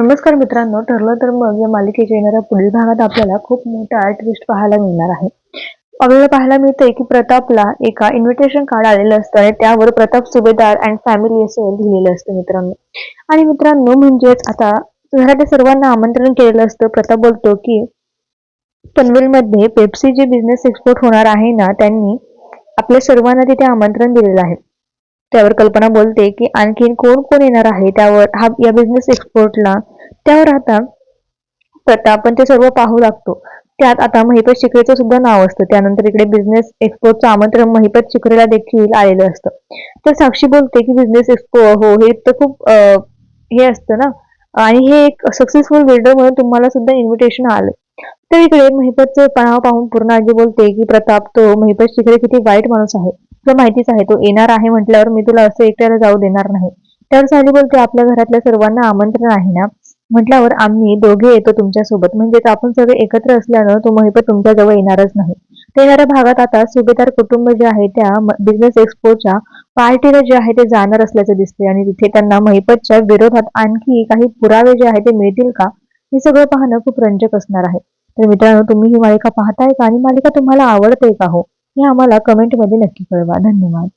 नमस्कार मित्रांनो ठरलं तर मग या मालिकेच्या येणाऱ्या पुढील भागात आपल्याला खूप मोठा ट्विस्ट पाहायला मिळणार आहे. आपल्याला पाहायला मिळतंय की प्रतापला एका इन्व्हिटेशन कार्ड आलेलं असतं आणि त्यावर प्रताप सुभेदार अँड फॅमिली असं लिहिलेलं असतं मित्रांनो. आणि मित्रांनो म्हणजेच आता घरातल्या सर्वांना आमंत्रण केलेलं असतं. प्रताप बोलतो की पनवेलमध्ये पेप्सी जे बिझनेस एक्सपोर्ट होणार आहे ना त्यांनी आपल्या सर्वांना तिथे आमंत्रण दिलेलं आहे. त्यावर कल्पना बोलते की आणखीन कोण कोण येणार आहे? त्यावर हा या बिझनेस एक्सपोर्टला त्यावर आता प्रताप आपण ते सर्व पाहू लागतो. त्यात आता महिपत शिकरेचं सुद्धा नाव असतं. त्यानंतर इकडे बिझनेस एक्सपोर्टचं आमंत्रण महिपत शिकरेला देखील आलेलं असतं. तर साक्षी बोलते की बिझनेस एक्सपो हो हे तर खूप हे असतं ना? आणि हे एक सक्सेसफुल बिल्डर म्हणून तुम्हाला सुद्धा इन्व्हिटेशन आलं तर इकडे महिपतचं पणाव पाहून पूर्ण आजी बोलते की प्रताप तो महिपत शिकरे किती वाईट माणूस आहे. तुला माहितीच आहे तो येणार आहे म्हटल्यावर मी तुला असं एकट्याला जाऊ देणार नाही. त्यावर साली बोलते आपल्या घरातल्या सर्वांना आमंत्रण आहे ना? म्हटल्यावर आम्ही दोघे येतो तुमच्यासोबत म्हणजेच आपण सगळे एकत्र असल्यानं तो महिपत तुमच्या जवळ येणारच नाही. ते येणाऱ्या भागात आता सुभेदार कुटुंब जे आहे त्या बिझनेस एक्सपोच्या पार्टीला जे आहे ते जाणार असल्याचं दिसते आणि तिथे त्यांना महिपतच्या विरोधात आणखी काही पुरावे जे आहे ते मिळतील का? हे सगळं पाहणं खूप रंजक असणार आहे. तर मित्रांनो तुम्ही ही मालिका पाहताय का? आणि मालिका तुम्हाला आवडते का हो? हे आम्हाला कमेंटमध्ये नक्की कळवा. धन्यवाद.